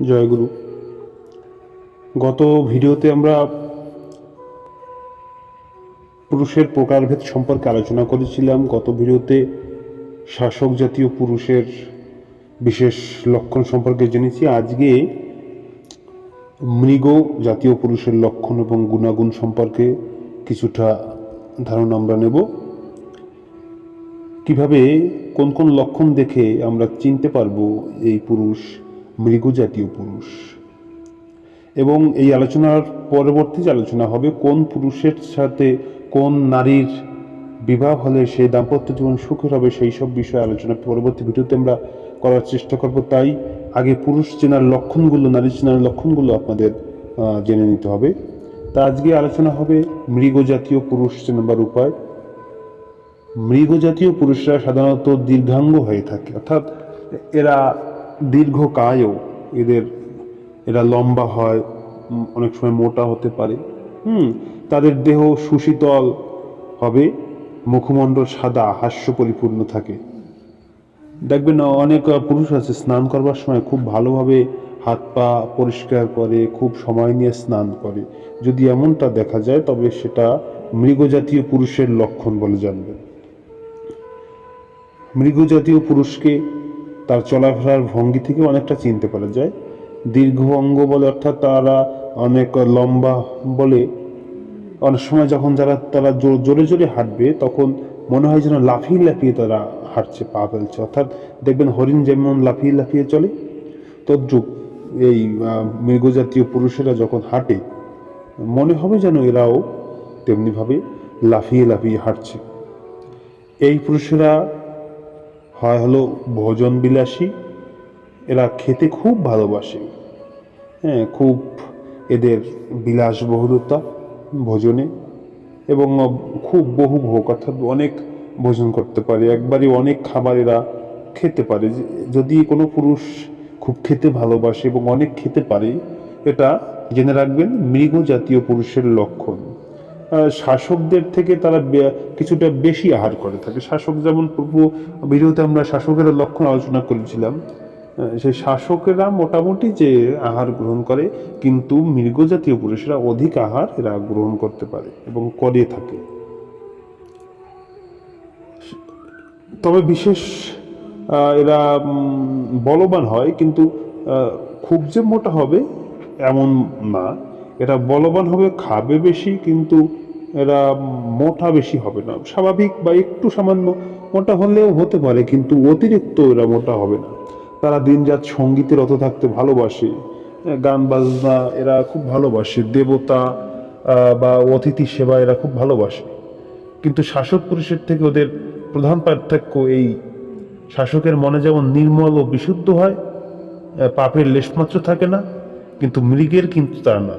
জয়গুরু। গত ভিডিওতে আমরা পুরুষের প্রকারভেদ সম্পর্কে আলোচনা করেছিলাম। গত ভিডিওতে শাসক জাতীয় পুরুষের বিশেষ লক্ষণ সম্পর্কে জেনেছি। আজকে মৃগ জাতীয় পুরুষের লক্ষণ এবং গুণাগুণ সম্পর্কে কিছুটা ধারণা আমরা নেব। কীভাবে, কোন কোন লক্ষণ দেখে আমরা চিনতে পারব এই পুরুষ মৃগ জাতীয় পুরুষ। এবং এই আলোচনার পরবর্তী যে আলোচনা হবে, কোন পুরুষের সাথে কোন নারীর বিবাহ হলে সেই দাম্পত্য জীবন সুখের হবে, সেই সব বিষয়ে আলোচনা পরবর্তী ভিডিওতে আমরা করার চেষ্টা করব। তাই আগে পুরুষ চেনার লক্ষণগুলো, নারী চেনার লক্ষণগুলো আপনাদের জেনে নিতে হবে। তা আজকে আলোচনা হবে মৃগ জাতীয় পুরুষ চেনাবার উপায়। মৃগ জাতীয় পুরুষরা সাধারণত দীর্ঘাঙ্গ হয়ে থাকে। অর্থাৎ এরা দীর্ঘকায়ও এদের, এরা লম্বা হয় অনেক সময় মোটা হতে পারে। হুম, তাদের দেহ সুশীতল হবে, মুখমণ্ডল সাদা হাস্য পরিপূর্ণ থাকে। দেখবেন, অনেক পুরুষ আছে, স্নান করবার সময় খুব ভালোভাবে হাত পা পরিষ্কার করে, খুব সময় নিয়ে স্নান করে। যদি এমনটা দেখা যায়, তবে সেটা মৃগজাতীয় পুরুষের লক্ষণ বলে জানবেন। মৃগজাতীয় পুরুষকে তার চলাফেরার ভঙ্গি থেকে অনেকটা চিনতে পারা যায়। দীর্ঘ অঙ্গ বলে অর্থাৎ তারা অনেক লম্বা বলে অনেক সময় যখন যারা তারা জো- জোরে জোরে হাঁটবে তখন মনে হয় যেন লাফিয়ে লাফিয়ে তারা হাঁটছে, পা ফেলছে। অর্থাৎ দেখবেন হরিণ যেমন লাফিয়ে লাফিয়ে চলে, তদ্রুপ এই মৃগজাতীয় পুরুষেরা যখন হাঁটে, মনে হবে যেন এরাও তেমনিভাবে লাফিয়ে লাফিয়ে হাঁটছে। এই পুরুষেরা হয় হলো ভোজন বিলাসী। এরা খেতে খুব ভালোবাসে। হ্যাঁ খুব এদের বিলাসবহুলতা ভোজনে এবং খুব বহু ভোগ অর্থাৎ অনেক ভোজন করতে পারে। একবারই অনেক খাবার এরা খেতে পারে। যদি কোনো পুরুষ খুব খেতে ভালোবাসে এবং অনেক খেতে পারে, এটা জেনে রাখবেন মৃগ জাতীয় পুরুষের লক্ষণ। শাসকদের থেকে তারা কিছুটা বেশি আহার করে থাকে। শাসক যেমন পূর্ব ভিডিওতে আমরা শাসকের লক্ষণ আলোচনা করেছিলাম সেই শাসকেরা মোটামুটি যে আহার গ্রহণ করে, কিন্তু মৃগ জাতীয় পুরুষেরা অধিক আহার এরা গ্রহণ করতে পারে এবং করে থাকে। তবে বিশেষ এরা বলবান হয়, কিন্তু খুব যে মোটা হবে এমন না। এরা বলবান হবে, খাবে বেশি, কিন্তু এরা মোটা বেশি হবে না। স্বাভাবিক বা একটু সামান্য, মোটা হলেও হতে পারে, কিন্তু অতিরিক্ত এরা মোটা হবে না। তারা দিনরাত সঙ্গীতে রত থাকতে ভালোবাসে। গান, বাজনা এরা খুব ভালোবাসে, দেবতা বা অতিথি সেবা এরা খুব ভালোবাসে। কিন্তু শাসক পুরুষের থেকে ওদের প্রধান পার্থক্য এই, শাসকের মনে যেমন নির্মল ও বিশুদ্ধ হয় পাপের লেশমাত্র থাকে না, কিন্তু মৃগের কিন্তু তা না।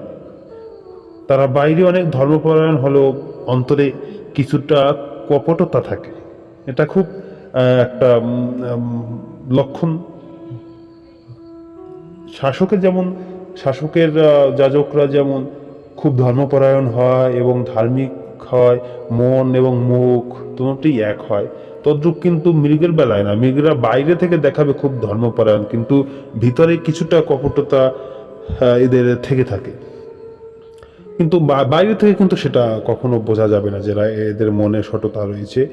তারা বাইরে অনেক ধর্মপরায়ণ হলেও অন্তরে কিছুটা কপটতা থাকে। এটা খুব একটা লক্ষণ। শাসকের যেমন, শাসকের যাজকরা যেমন খুব ধর্মপরায়ণ হয় এবং ধার্মিক হয়, মন এবং মুখ দুটোই এক হয়, তদ্রুপ কিন্তু মৃগের বেলায় না। মৃগরা বাইরে থেকে দেখাবে খুব ধর্মপরায়ণ, কিন্তু ভিতরে কিছুটা কপটতা এদের থেকে থাকে। কিন্তু বা- বাইরে থেকে কিন্তু সেটা কখনো বোঝা যাবে না যে এরা- এদের মনে সততা রয়েছে।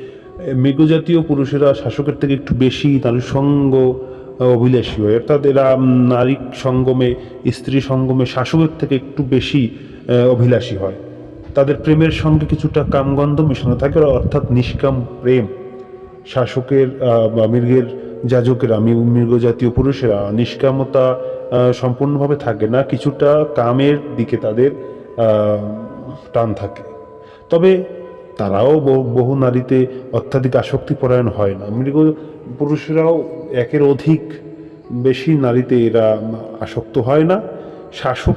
এ, মৃগজাতীয় পুরুষেরা শাসকের থেকে একটু বেশি নারীর সঙ্গ অভিলাষী হয়। অর্থাৎ এরা নারী সঙ্গমে স্ত্রী সঙ্গমে শাসকের থেকে একটু বেশি অভিলাষী হয়। তাদের প্রেমের সঙ্গে কিছুটা কামগন্ধ মিশানো থাকে অর্থাৎ নিষ্কাম প্রেম। শাসকের মৃগের যাজকেরা মৃগ- মৃগজাতীয় পুরুষেরা নিষ্কামতা সম্পূর্ণভাবে থাকে না। কিছুটা কামের দিকে তাদের টান থাকে। তবে তারাও বহু- নারীতে অত্যাধিক আসক্তি পরায়ণ হয় না। মৃগ পুরুষেরাও একের অধিক বেশি নারীতে এরা আসক্ত হয় না। শাসক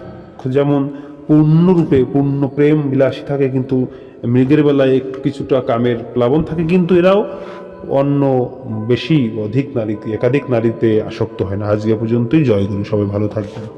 যেমন পূর্ণরূপে, পূর্ণ প্রেম বিলাসী থাকে, কিন্তু মৃগের বেলায় একটু কিছুটা কামের প্লাবন থাকে, কিন্তু এরাও অন্য বেশি অধিক নারীতে, একাধিক নারীতে আসক্ত হয় না। আজকে পর্যন্তই। জয়গুরু সবাই ভালো থাকবেন।